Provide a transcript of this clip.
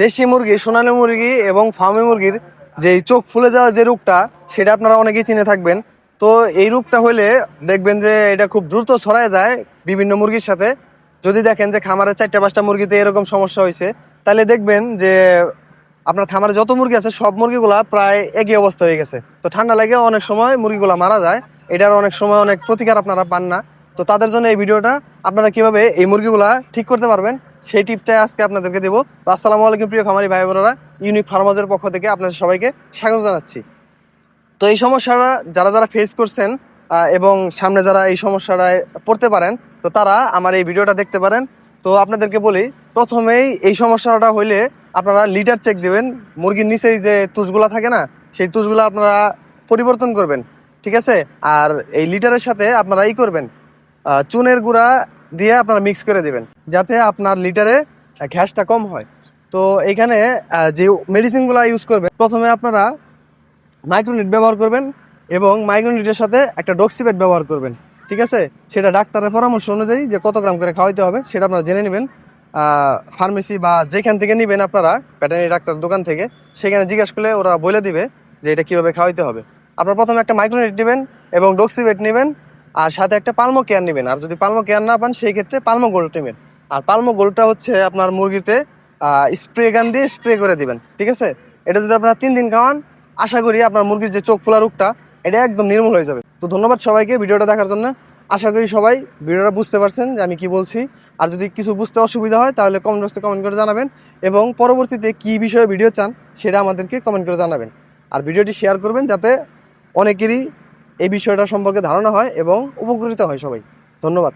দেশি মুরগি, সোনালী মুরগি এবং ফার্মি মুরগির যে চোখ ফুলে যাওয়া যে রোগটা, সেটা আপনারা অনেকেই চিনে থাকবেন। তো এই রোগটা হলে দেখবেন যে এটা খুব দ্রুত ছড়ায় যায় বিভিন্ন মুরগির সাথে। যদি দেখেন যে খামারের চারটা, পাঁচটা মুরগিতে এরকম সমস্যা হয়েছে তাহলে দেখবেন যে আপনার খামারে যত মুরগি আছে, সব মুরগিগুলা প্রায় একই অবস্থা হয়ে গেছে। তো ঠান্ডা লাগে অনেক সময় মুরগিগুলা মারা যায়। এটার অনেক সময় অনেক প্রতিকার আপনারা পান না। তো তাদের জন্য এই ভিডিওটা আপনারা কীভাবে এই মুরগিগুলা ঠিক করতে পারবেন, সেই টিপটাই আজকে আপনাদেরকে দেবো। তো আসসালামু আলাইকুম প্রিয় খামারি ভাই বোনেরা ইউনিক ফার্মাজের পক্ষ থেকে আপনাদের সবাইকে স্বাগত জানাচ্ছি। তো এই সমস্যাটা যারা যারা ফেস করছেন এবং সামনে যারা এই সমস্যাটায় পড়তে পারেন, তো তারা আমার এই ভিডিওটা দেখতে পারেন। তো আপনাদেরকে বলি, প্রথমেই এই সমস্যাটা হইলে আপনারা লিটার চেক দিবেন, মুরগির নিচেই যে তুষগুলা থাকে না, সেই তুষগুলা আপনারা পরিবর্তন করবেন, ঠিক আছে? আর এই লিটারের সাথে আপনারা ই করবেন চুনের গুঁড়া দিয়ে আপনারা মিক্স করে দেবেন, যাতে আপনার লিটারে ঘ্যাসটা কম হয়। তো এখানে যে মেডিসিনগুলো ইউজ করবেন, প্রথমে আপনারা মাইক্রোনিট ব্যবহার করবেন এবং মাইক্রোনিটের সাথে একটা ডক্সিপেট ব্যবহার করবেন, ঠিক আছে? সেটা ডাক্তারের পরামর্শ অনুযায়ী যে কত গ্রাম করে খাওয়াইতে হবে, সেটা আপনারা জেনে নেবেন। ফার্মেসি বা যেখান থেকে নেবেন আপনারা ভেটেরিনারি ডাক্তার দোকান থেকে, সেখানে জিজ্ঞেস করলে ওরা বলে দিবে যে এটা কীভাবে খাওয়াইতে হবে। আপনারা প্রথমে একটা মাইক্রোনিট নেবেন এবং ডক্সিপেট নেবেন আর সাথে একটা পালমো কেয়ার নেবেন। আর যদি পালমো কেয়ার না পান, সেই ক্ষেত্রে পালমো গোল্ড নেবেন। আর পালমো গোল্ডটা হচ্ছে আপনার মুরগিতে স্প্রে গান দিয়ে স্প্রে করে দিবেন, ঠিক আছে? এটা যদি আপনারা তিন দিন খাওয়ান, আশা করি আপনার মুরগির যে চোখ খোলা রোগটা, এটা একদম নির্মূল হয়ে যাবে। তো ধন্যবাদ সবাইকে ভিডিওটা দেখার জন্য। আশা করি সবাই ভিডিওটা বুঝতে পারছেন যে আমি কি বলছি। আর যদি কিছু বুঝতে অসুবিধা হয়, তাহলে কমেন্ট বক্সে কমেন্ট করে জানাবেন এবং পরবর্তীতে কি বিষয়ে ভিডিও চান, সেটা আমাদেরকে কমেন্ট করে জানাবেন। আর ভিডিওটি শেয়ার করবেন যাতে অনেকেরই এই বিষয়টা সম্পর্কে ধারণা হয় এবং উপকৃত হয় সবাই। ধন্যবাদ।